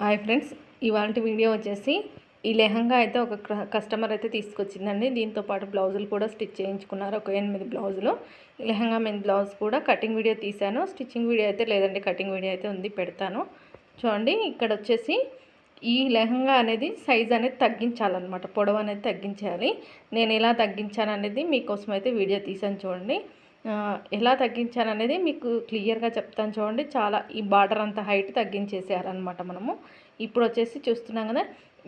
Hi friends ఇవాళ video వచ్చేసి ఈ లెహంగా అయితే ఒక క్ర- కస్టమర్ అయితే తీసుకొచ్చిందండి. దీంతో పాటు బ్లౌజులు కూడా స్టిచ్ చేయించుకున్నారు ఒక ఎనిమిది బ్లౌజులు. లెహంగా మీద బ్లౌజ్ కూడా కటింగ్ వీడియో తీశాను. స్టిచ్చింగ్ వీడియో అయితే లేదండి కటింగ్ వీడియో అయితే ఉంది పెడతాను. చూడండి ఇక్కడ వచ్చేసి ఈ లెహంగా అనేది సైజ్ అనేది తగ్గించాలన్నమాట పొడవు అనేది తగ్గించాలి. నేను ఎలా తగ్గించాను అనేది మీకోసం అయితే వీడియో తీసాను చూడండి. ఎలా తగ్గించాననేది మీకు క్లియర్గా చెప్తాను చూడండి. చాలా ఈ బార్డర్ అంత హైట్ తగ్గించేసారనమాట మనము. ఇప్పుడు వచ్చేసి చూస్తున్నాం కదా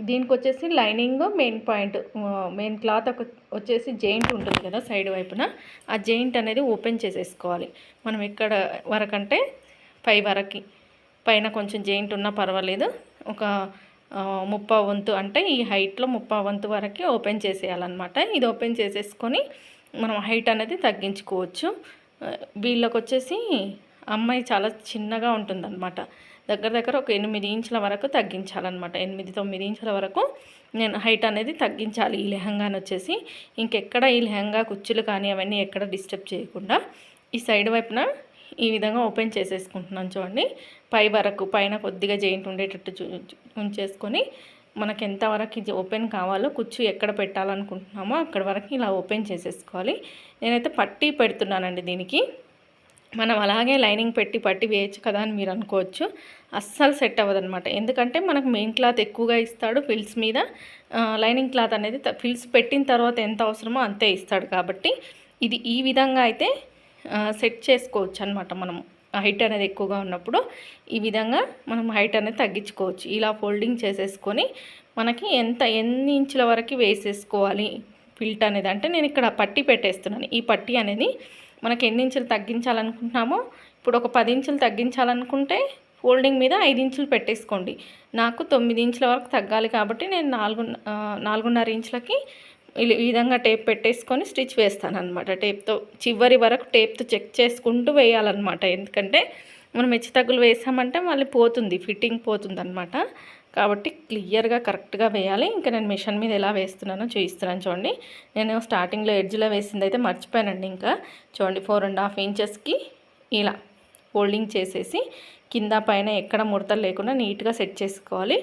దీనికి వచ్చేసి lining main point main cloth ఒక వచ్చేసి జెయింట్ ఉంటుంది కదా సైడ్ వైపున. ఆ జెయింట్ అనేది ఓపెన్ చేసేసుకోవాలి. మనం ఇక్కడ వరకంటే పై వరకు పైన కొంచెం జెయింట్ ఉన్నా పర్వాలేదు. ఒక ముప్పా వంతు అంటే ఈ హైట్లో ముప్పా వంతు వరకు ఓపెన్ చేసేయాలన్నమాట. ఇది ఓపెన్ చేసేసుకొని మనం హైట్ అనేది తగ్గించుకోవచ్చు. వీళ్ళకి వచ్చేసి అమ్మాయి చాలా చిన్నగా ఉంటుందన్నమాట. దగ్గర దగ్గర ఒక ఎనిమిది ఇంచుల వరకు తగ్గించాలన్నమాట. ఎనిమిది తొమ్మిది ఇంచుల వరకు నేను హైట్ అనేది తగ్గించాలి ఈ లెహంగాని వచ్చేసి. ఇంకెక్కడ ఈ లెహంగా కుచ్చులు కానీ అవన్నీ ఎక్కడ డిస్టర్బ్ చేయకుండా ఈ సైడ్ వైపున ఈ విధంగా ఓపెన్ చేసేసుకుంటున్నాను చూడండి. పై వరకు పైన కొద్దిగా జాయింట్ ఉండేటట్టు చూ- ఉంచేసుకొని మనకు ఎంతవరకు ఇది ఓపెన్ కావాలో కుచ్చు ఎక్కడ పెట్టాలనుకుంటున్నామో అక్కడ వరకు ఇలా ఓపెన్ చేసేసుకోవాలి. నేనైతే పట్టీ పెడుతున్నానండి దీనికి. మనం అలాగే లైనింగ్ పెట్టి పట్టి వేయచ్చు కదా అని మీరు అనుకోవచ్చు. అస్సలు సెట్ అవ్వదనమాట ఎందుకంటే మనకు మెయిన్ క్లాత్ ఎక్కువగా ఇస్తాడు ఫిల్స్ మీద. లైనింగ్ క్లాత్ అనేది ఫిల్స్ పెట్టిన తర్వాత ఎంత అవసరమో అంతే ఇస్తాడు కాబట్టి ఇది ఈ విధంగా అయితే సెట్ చేసుకోవచ్చు అనమాట మనము. హైట్ అనేది ఎక్కువగా ఉన్నప్పుడు ఈ విధంగా మనం హైట్ అనేది తగ్గించుకోవచ్చు. ఇలా ఫోల్డింగ్ చేసేసుకొని మనకి ఎంత ఎన్ని ఇంచుల వరకు వేసేసుకోవాలి ఫిల్ట్ అనేది. అంటే నేను ఇక్కడ పట్టి పెట్టేస్తున్నాను. ఈ పట్టి అనేది మనకి ఎన్ని ఇంచులు తగ్గించాలనుకుంటున్నామో ఇప్పుడు ఒక పది ఇంచులు తగ్గించాలనుకుంటే ఫోల్డింగ్ మీద ఐదు ఇంచులు పెట్టేసుకోండి. నాకు తొమ్మిది ఇంచుల వరకు తగ్గాలి కాబట్టి నేను నాలుగు నాలుగున్నర ఇంచులకి ఈ- ఈ విధంగా టేప్ పెట్టేసుకొని స్టిచ్ వేస్తాను అనమాట టేప్తో చివరి వరకు టేప్తో చెక్ చేసుకుంటూ వేయాలన్నమాట. ఎందుకంటే మనం మెచ్చి తగ్గులు వేసామంటే మళ్ళీ పోతుంది ఫిట్టింగ్ పోతుంది అనమాట కాబట్టి క్లియర్గా కరెక్ట్గా వేయాలి. ఇంకా నేను మిషన్ మీద ఎలా వేస్తున్నానో చూపిస్తున్నాను చూడండి. నేను స్టార్టింగ్లో ఎడ్జ్లో వేసింది అయితే మర్చిపోయానండి ఇంకా. చూడండి ఫోర్ అండ్ హాఫ్ ఇంచెస్కి ఇలా ఫోల్డింగ్ చేసేసి కింద పైన ఎక్కడ ముడతలు లేకుండా నీట్గా సెట్ చేసుకోవాలి.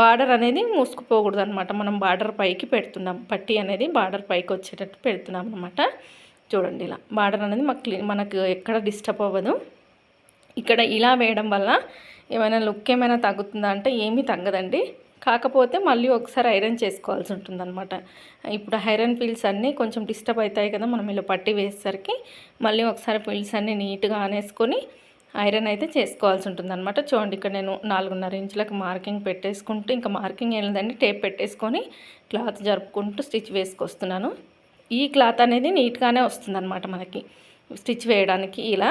బార్డర్ అనేది మూసుకుపోకూడదు అనమాట మనం బార్డర్ పైకి పెడుతున్నాం. పట్టి అనేది బార్డర్ పైకి వచ్చేటట్టు పెడుతున్నాం అనమాట చూడండి ఇలా. బార్డర్ అనేది మాకు మనకు ఎక్కడ డిస్టర్బ్ అవ్వదు. ఇక్కడ ఇలా వేయడం వల్ల ఏమైనా లుక్ ఏమైనా తగ్గుతుందా అంటే ఏమీ తగ్గదండి. కాకపోతే మళ్ళీ ఒకసారి ఐరన్ చేసుకోవాల్సి ఉంటుందన్నమాట. ఇప్పుడు ఐరన్ పీల్స్ అన్నీ కొంచెం డిస్టర్బ్ అవుతాయి కదా మనం ఇలా పట్టి వేసేసరికి మళ్ళీ ఒకసారి పీల్స్ అన్నీ నీట్గా ఆనేసుకొని ఐరన్ అయితే చేసుకోవాల్సి ఉంటుందన్నమాట. చూడండి ఇక్కడ నేను నాలుగున్నర ఇంచులకు మార్కింగ్ పెట్టేసుకుంటూ ఇంకా మార్కింగ్ ఏం టేప్ పెట్టేసుకొని క్లాత్ జరుపుకుంటూ స్టిచ్ వేసుకొస్తున్నాను. ఈ క్లాత్ అనేది నీట్గానే వస్తుందన్నమాట మనకి స్టిచ్ వేయడానికి ఇలా.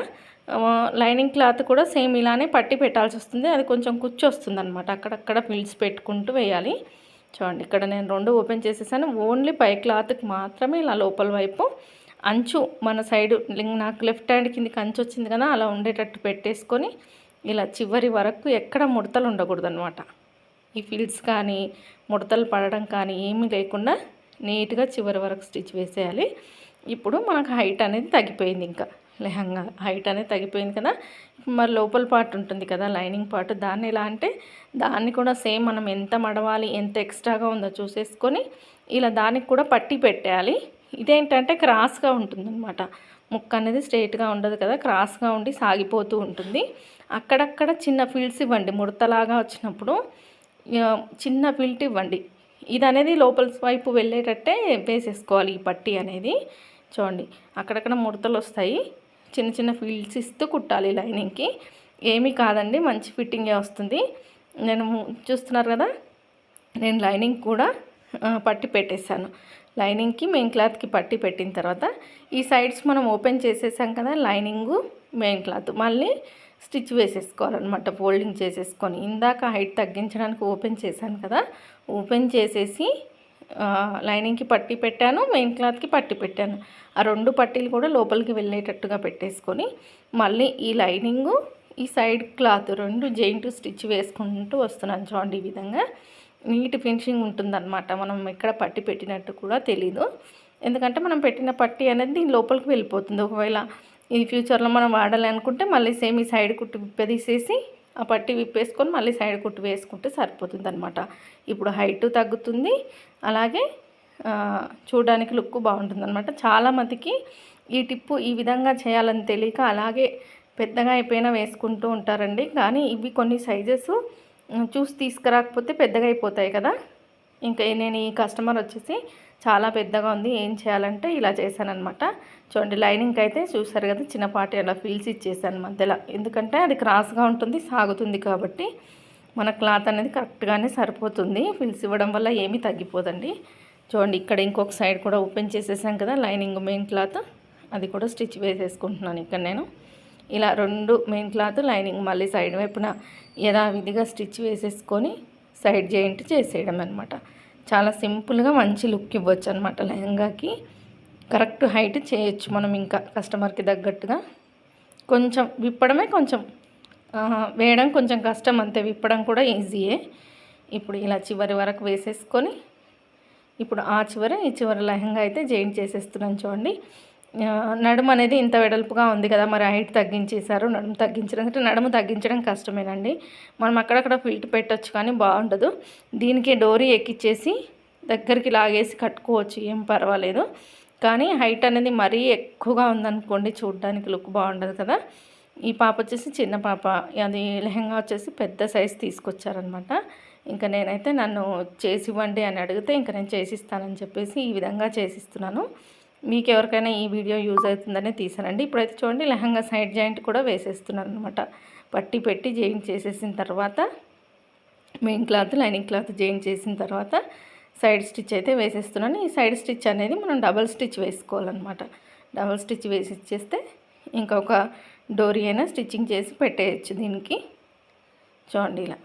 లైనింగ్ క్లాత్ కూడా సేమ్ ఇలానే పట్టి పెట్టాల్సి వస్తుంది అది కొంచెం కుచ్చి వస్తుంది అనమాట అక్కడక్కడ పిల్స్ పెట్టుకుంటూ వేయాలి. చూడండి ఇక్కడ నేను రెండు ఓపెన్ చేసేసాను. ఓన్లీ పై క్లాత్కి మాత్రమే ఇలా లోపల వైపు అంచు మన సైడ్ నాకు లెఫ్ట్ హ్యాండ్ కిందకి అంచు వచ్చింది కదా అలా ఉండేటట్టు పెట్టేసుకొని ఇలా చివరి వరకు ఎక్కడ ముడతలు ఉండకూడదు అనమాట ఈ ఫిల్స్ కానీ ముడతలు పడడం కానీ ఏమీ లేకుండా నీట్గా చివరి వరకు స్టిచ్ వేసేయాలి. ఇప్పుడు మనకు హైట్ అనేది తగ్గిపోయింది ఇంకా లెహంగా హైట్ అనేది తగ్గిపోయింది కదా. మరి లోపల పార్ట్ ఉంటుంది కదా లైనింగ్ పార్ట్ దాన్ని ఎలా అంటే దాన్ని కూడా సేమ్ మనం ఎంత మడవాలి ఎంత ఎక్స్ట్రాగా ఉందో చూసేసుకొని ఇలా దానికి కూడా పట్టి పెట్టేయాలి. ఇదేంటంటే క్రాస్గా ఉంటుందన్నమాట. ముక్క అనేది స్ట్రైట్గా ఉండదు కదా క్రాస్గా ఉండి సాగిపోతూ ఉంటుంది. అక్కడక్కడ చిన్న ఫీల్డ్స్ ఇవ్వండి ముడతలాగా వచ్చినప్పుడు చిన్న ఫీల్డ్ ఇవ్వండి. ఇది అనేది లోపల వైపు వెళ్ళేటట్టే వేసేసుకోవాలి ఈ పట్టి అనేది. చూడండి అక్కడక్కడ ముడతలు వస్తాయి. చిన్న చిన్న ఫీల్డ్స్ ఇస్తూ కుట్టాలి లైనింగ్కి. ఏమీ కాదండి మంచి ఫిట్టింగే వస్తుంది. నేను చూస్తున్నారు కదా నేను లైనింగ్ కూడా పట్టి పెట్టేశాను. లైనింగ్కి మెయిన్ క్లాత్కి పట్టి పెట్టిన తర్వాత ఈ సైడ్స్ మనం ఓపెన్ చేసేసాం కదా లైనింగు మెయిన్ క్లాత్ మళ్ళీ స్టిచ్ వేసేసుకోవాలన్నమాట ఫోల్డింగ్ చేసేసుకొని. ఇందాక హైట్ తగ్గించడానికి ఓపెన్ చేశాను కదా ఓపెన్ చేసేసి లైనింగ్కి పట్టి పెట్టాను మెయిన్ క్లాత్కి పట్టి పెట్టాను. ఆ రెండు పట్టీలు కూడా లోపలికి వెళ్ళేటట్టుగా పెట్టేసుకొని మళ్ళీ ఈ లైనింగు ఈ సైడ్ క్లాత్ రెండు జెయింట్ స్టిచ్ వేసుకుంటూ వస్తున్నాను చూడండి ఈ విధంగా. నీట్ ఫినిషింగ్ ఉంటుందన్నమాట. మనం ఎక్కడ పట్టి పెట్టినట్టు కూడా తెలీదు. ఎందుకంటే మనం పెట్టిన పట్టి అనేది దీని లోపలికి వెళ్ళిపోతుంది. ఒకవేళ ఈ ఫ్యూచర్లో మనం వాడాలి అనుకుంటే మళ్ళీ సేమ్ ఈ సైడ్ కుట్టు విప్పదీసేసి ఆ పట్టి విప్పేసుకొని మళ్ళీ సైడ్ కుట్టు వేసుకుంటే సరిపోతుంది అనమాట ఇప్పుడు హైట్ తగ్గుతుంది. అలాగే చూడడానికి లుక్ బాగుంటుంది అనమాట చాలామందికి ఈ టిప్పు ఈ విధంగా చేయాలని తెలియక అలాగే పెద్దగా అయిపోయినా వేసుకుంటూ ఉంటారండి. కానీ ఇవి కొన్ని సైజెస్ చూసి తీసుకురాకపోతే పెద్దగా అయిపోతాయి కదా. ఇంకా నేను ఈ కస్టమర్ వచ్చేసి చాలా పెద్దగా ఉంది ఏం చేయాలంటే ఇలా చేశానమాట చూడండి లైనింగ్కి అయితే చూసారు కదా చిన్నపాటి అలా ఫిల్స్ ఇచ్చేసాను మధ్యలో. ఎందుకంటే అది క్రాస్గా ఉంటుంది సాగుతుంది కాబట్టి మన క్లాత్ అనేది కరెక్ట్గానే సరిపోతుంది. ఫిల్స్ ఇవ్వడం వల్ల ఏమీ తగ్గిపోదండి. చూడండి ఇక్కడ ఇంకొక సైడ్ కూడా ఓపెన్ చేసేసాం కదా లైనింగ్ మెయిన్ క్లాత్. అది కూడా స్టిచ్ వేసేసుకుంటున్నాను ఇక్కడ నేను. ఇలా రెండు మెయిన్ క్లాత్ లైనింగ్ మళ్ళీ సైడ్ వైపున యథావిధిగా స్టిచ్ వేసేసుకొని సైడ్ జాయింట్ చేసేయడం అనమాట చాలా సింపుల్గా మంచి లుక్ ఇవ్వచ్చు అనమాట లెహంగాకి. కరెక్ట్ హైట్ చేయొచ్చు మనం ఇంకా కస్టమర్కి తగ్గట్టుగా. కొంచెం విప్పడమే కొంచెం వేయడం కొంచెం కష్టం అంతే విప్పడం కూడా ఈజీయే ఇప్పుడు ఇలా చివరి వరకు వేసేసుకొని ఇప్పుడు ఆ చివరి ఈ చివరి లెహంగా అయితే జాయింట్ చేసేస్తున్నాను చూడండి. నడుము అనేది ఇంత వెడల్పుగా ఉంది కదా మరి హైట్ తగ్గించేశారు నడుము తగ్గించడం అంటే నడుము తగ్గించడం కష్టమేనండి. మనం అక్కడక్కడ ఫిల్ట్ పెట్టచ్చు కానీ బాగుండదు. దీనికి డోరీ ఎక్కిచ్చేసి దగ్గరికి లాగేసి కట్టుకోవచ్చు ఏం పర్వాలేదు. కానీ హైట్ అనేది మరీ ఎక్కువగా ఉందనుకోండి చూడడానికి లుక్ బాగుండదు కదా. ఈ పాప వచ్చేసి చిన్న పాప అది లెహంగా వచ్చేసి పెద్ద సైజ్ తీసుకొచ్చారనమాట. ఇంకా నేనైతే నన్ను చేసి ఇవ్వండి అని అడిగితే ఇంకా నేను చేసిస్తానని చెప్పేసి ఈ విధంగా చేసిస్తున్నాను. మీకు ఎవరికైనా ఈ వీడియో యూజ్ అవుతుందనే తీసానండి ఇప్పుడైతే చూడండి లెహంగా సైడ్ జాయింట్ కూడా వేసేస్తున్నాను అనమాట పట్టి పెట్టి జాయింట్ చేసేసిన తర్వాత main cloth lining cloth joint చేసిన తర్వాత సైడ్ స్టిచ్ అయితే వేసేస్తున్నాను. ఈ సైడ్ స్టిచ్ అనేది మనం డబల్ స్టిచ్ వేసుకోవాలన్నమాట. డబల్ స్టిచ్ వేసి ఇచ్చేస్తే ఇంకొక డోరీ అయినా స్టిచ్చింగ్ చేసి పెట్టేయచ్చు దీనికి. చూడండి ఇలా.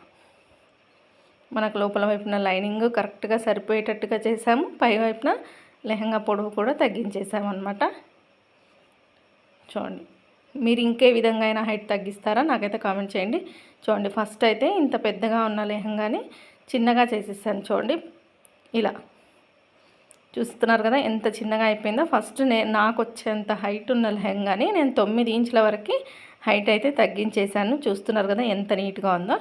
మనకు లోపల వైపున లైనింగ్ కరెక్ట్గా సరిపోయేటట్టుగా చేసాము పై వైపున లెహంగా పొడవు కూడా తగ్గించేసామన్నమాట చూడండి మీరు ఇంకే విధంగా అయినా హైట్ తగ్గిస్తారా నాకైతే కామెంట్ చేయండి. చూడండి ఫస్ట్ అయితే ఇంత పెద్దగా ఉన్న లెహంగాని చిన్నగా చేసేసాను చూడండి. ఇలా చూస్తున్నారు కదా ఎంత చిన్నగా అయిపోయిందో. ఫస్ట్ నేను నాకు వచ్చేంత హైట్ ఉన్న లెహంగాని నేను తొమ్మిది ఇంచుల వరకు హైట్ అయితే తగ్గించేసాను చూస్తున్నారు కదా ఎంత నీట్గా ఉందో.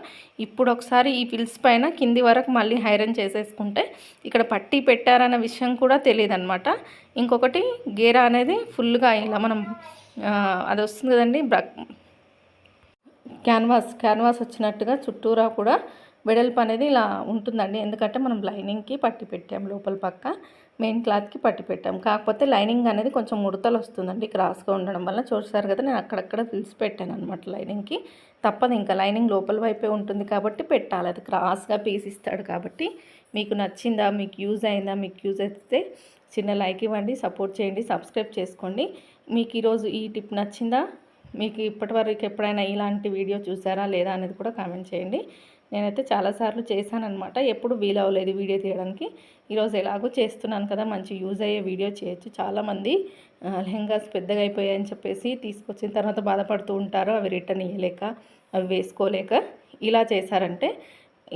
ఇప్పుడు ఒకసారి ఈ పిల్స్ పైన కింది వరకు మళ్ళీ హైరన్ చేసేసుకుంటే ఇక్కడ పట్టి పెట్టారన్న విషయం కూడా తెలియదు అనమాట ఇంకొకటి గేరా అనేది ఫుల్గా ఇలా మనం అది వస్తుంది కదండి క్యాన్వాస్ క్యాన్వాస్ వచ్చినట్టుగా చుట్టూరా కూడా వెడల్పు అనేది ఇలా ఉంటుందండి. ఎందుకంటే మనం లైనింగ్కి పట్టి పెట్టాము లోపల పక్క. మెయిన్ క్లాత్కి పట్టి పెట్టాం. కాకపోతే లైనింగ్ అనేది కొంచెం ముడతలు వస్తుందండి క్రాస్గా ఉండడం వల్ల చూసారు కదా నేను అక్కడక్కడ ఫిల్స్ పెట్టాను అనమాట లైనింగ్కి. తప్పదు ఇంకా లైనింగ్ లోపల వైపే ఉంటుంది కాబట్టి పెట్టాలి. అది క్రాస్గా పీస్ ఇస్తాడు కాబట్టి మీకు నచ్చిందా మీకు యూజ్ అయిందా మీకు యూజ్ అయితే చిన్న లైక్ ఇవ్వండి సపోర్ట్ చేయండి సబ్స్క్రైబ్ చేసుకోండి. మీకు ఈరోజు ఈ టిప్ నచ్చిందా? మీకు ఇప్పటివరకు ఎప్పుడైనా ఇలాంటి వీడియో చూసారా లేదా అనేది కూడా కామెంట్ చేయండి. నేనైతే చాలాసార్లు చేశానమాట ఎప్పుడు వీలవ్వలేదు వీడియో తీయడానికి. ఈరోజు ఎలాగో చేస్తున్నాను కదా మంచి యూజ్ అయ్యే వీడియో చేయొచ్చు. చాలామంది లెహంగాస్ పెద్దగా అయిపోయాయని చెప్పేసి తీసుకొచ్చిన తర్వాత బాధపడుతూ ఉంటారు. అవి రిటర్న్ ఇవ్వలేక అవి వేసుకోలేక ఇలా చేశారంటే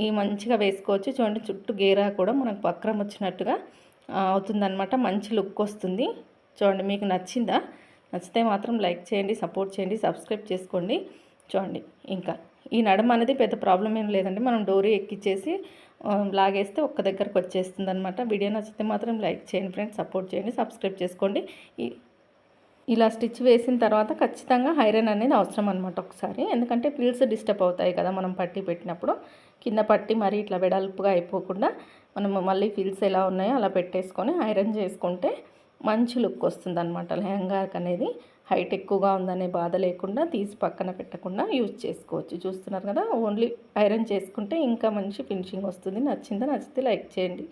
ఈ మంచిగా వేసుకోవచ్చు. చూడండి చుట్టూ గేరా కూడా మనకు వక్రం వచ్చినట్టుగా అవుతుందన్నమాట. మంచి లుక్ వస్తుంది. చూడండి మీకు నచ్చిందా? నచ్చితే మాత్రం లైక్ చేయండి సపోర్ట్ చేయండి సబ్స్క్రైబ్ చేసుకోండి. చూడండి ఇంకా ఈ నడమ అనేది పెద్ద ప్రాబ్లం ఏం లేదండి. మనం డోరీ ఎక్కిచ్చేసి లాగేస్తే ఒక్క దగ్గరకు వచ్చేస్తుంది అనమాట వీడియో నచ్చితే మాత్రం లైక్ చేయండి ఫ్రెండ్స్ సపోర్ట్ చేయండి సబ్స్క్రైబ్ చేసుకోండి. ఇలా స్టిచ్ వేసిన తర్వాత ఖచ్చితంగా ఐరన్ అనేది అవసరం అనమాట ఒకసారి. ఎందుకంటే పిల్స్ డిస్టర్బ్ అవుతాయి కదా మనం పట్టి పెట్టినప్పుడు. కింద పట్టి మరీ ఇట్లా వెడల్పుగా అయిపోకుండా మనం మళ్ళీ పిల్స్ ఎలా ఉన్నాయో అలా పెట్టేసుకొని ఐరన్ చేసుకుంటే మంచి లుక్ వస్తుంది అనమాట లెహంగాకి అనేది. హైట్ ఎక్కువగా ఉందనే బాధ లేకుండా తీసి పక్కన పెట్టకుండా యూజ్ చేసుకోవచ్చు. చూస్తున్నారు కదా ఓన్లీ ఐరన్ చేసుకుంటే ఇంకా మంచి ఫినిషింగ్ వస్తుంది. నచ్చిందా నచ్చితే లైక్ చేయండి.